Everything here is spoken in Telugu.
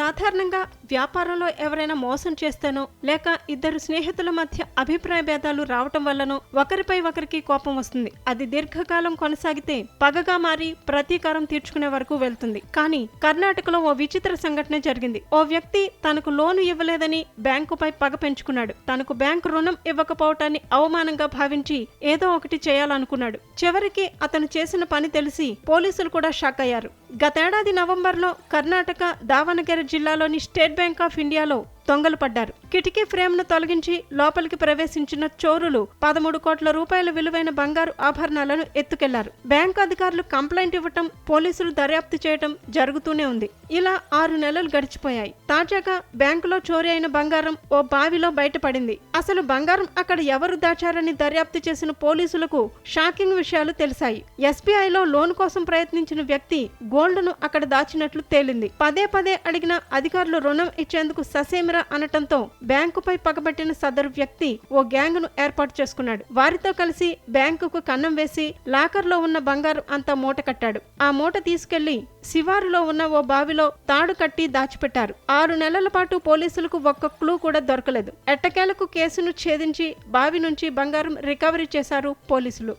సాధారణంగా వ్యాపారంలో ఎవరైనా మోసం చేస్తేనో లేక ఇద్దరు స్నేహితుల మధ్య అభిప్రాయ భేదాలు రావటం వల్లనో ఒకరిపై ఒకరికి కోపం వస్తుంది. అది దీర్ఘకాలం కొనసాగితే పగగా మారి ప్రతీకారం తీర్చుకునే వరకు వెళ్తుంది. కానీ కర్ణాటకలో ఓ విచిత్ర సంఘటన జరిగింది. ఓ వ్యక్తి తనకు లోను ఇవ్వలేదని బ్యాంకుపై పగ పెంచుకున్నాడు. తనకు బ్యాంకు రుణం ఇవ్వకపోవటాన్ని అవమానంగా భావించి ఏదో ఒకటి చేయాలనుకున్నాడు. చివరికి అతను చేసిన పని తెలిసి పోలీసులు కూడా షాక్ అయ్యారు. గతేడాది నవంబర్లో కర్ణాటక దావణగిరి జిల్లాలోని స్టేట్ బ్యాంక్ ఆఫ్ ఇండియాలో దొంగలు పడ్డారు. కిటికీ ఫ్రేమ్ను తొలగించి లోపలికి ప్రవేశించిన చోరులు పదమూడు కోట్ల రూపాయల విలువైన బంగారు ఆభరణాలను ఎత్తుకెళ్ళారు. బ్యాంకు అధికారులు కంప్లైంట్ ఇవ్వటం పోలీసులు దర్యాప్తు చేయటం జరుగుతూనే ఉంది. ఇలా ఆరు నెలలు గడిచిపోయాయి. తాజాగా బ్యాంకులో చోరీ అయిన బంగారం ఓ బావిలో బయటపడింది. అసలు బంగారం అక్కడ ఎవరు దాచారని దర్యాప్తు చేసిన పోలీసులకు షాకింగ్ విషయాలు తెలిసాయి. ఎస్బీఐలో లోన్ కోసం ప్రయత్నించిన వ్యక్తి గోల్డ్ను అక్కడ దాచినట్లు తేలింది. పదే పదే అడిగిన అధికారులు రుణం ఇచ్చేందుకు ససేమిరా అనటంతో బ్యాంకుపై పగబట్టిన సదరు వ్యక్తి ఓ గ్యాంగ్ను ఏర్పాటు చేసుకున్నాడు. వారితో కలిసి బ్యాంకుకు కన్నం వేసి లాకర్లో ఉన్న బంగారం అంతా మూట కట్టాడు. ఆ మూట తీసుకెళ్ళి శివారులో ఉన్న ఓ బావిలో తాడు కట్టి దాచిపెట్టారు. ఆరు నెలల పాటు పోలీసులకు ఒక్క క్లూ కూడా దొరకలేదు. ఎట్టకేలకు కేసును ఛేదించి బావి నుంచి బంగారం రికవరీ చేశారు పోలీసులు.